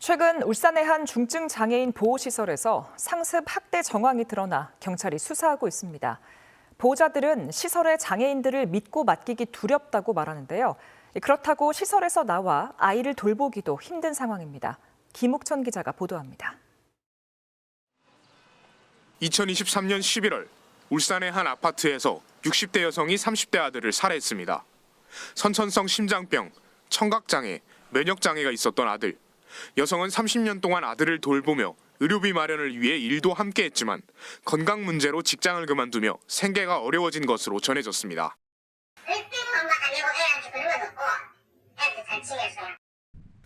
최근 울산의 한 중증 장애인 보호시설에서 상습 학대 정황이 드러나 경찰이 수사하고 있습니다. 보호자들은 시설의 장애인들을 믿고 맡기기 두렵다고 말하는데요. 그렇다고 시설에서 나와 아이를 돌보기도 힘든 상황입니다. 김욱천 기자가 보도합니다. 2023년 11월 울산의 한 아파트에서 60대 여성이 30대 아들을 살해했습니다. 선천성 심장병, 청각장애, 면역장애가 있었던 아들. 여성은 30년 동안 아들을 돌보며 의료비 마련을 위해 일도 함께 했지만 건강 문제로 직장을 그만두며 생계가 어려워진 것으로 전해졌습니다. 일등만 안 해고 애한테 그런 건 없고 애한테 잘 지냈어요.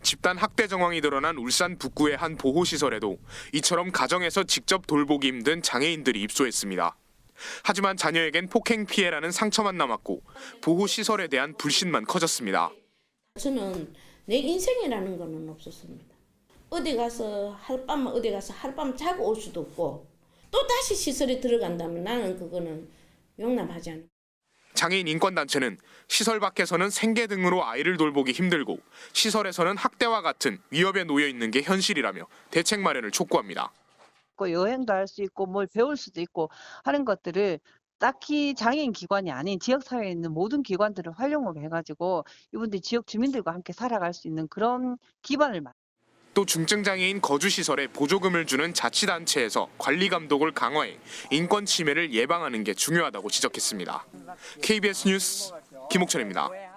집단 학대 정황이 드러난 울산 북구의 한 보호시설에도 이처럼 가정에서 직접 돌보기 힘든 장애인들이 입소했습니다. 하지만 자녀에겐 폭행 피해라는 상처만 남았고 보호시설에 대한 불신만 커졌습니다. 저는 내 인생이라는 거는 없었습니다. 어디 가서 하룻밤 어디 가서 하룻밤 자고 올 수도 없고 또 다시 시설에 들어간다면 나는 그거는 용납하지 않아. 장애인 인권단체는 시설 밖에서는 생계 등으로 아이를 돌보기 힘들고 시설에서는 학대와 같은 위협에 놓여 있는 게 현실이라며 대책 마련을 촉구합니다. 있고 여행도 할 수 있고 뭘 배울 수도 있고 하는 것들을 딱히 장애인 기관이 아닌 지역 사회에 있는 모든 기관들을 활용을 해가지고 이분들이 지역 주민들과 함께 살아갈 수 있는 그런 기반을 만. 또 중증장애인 거주시설에 보조금을 주는 자치단체에서 관리 감독을 강화해 인권 침해를 예방하는 게 중요하다고 지적했습니다. KBS 뉴스 김옥철입니다.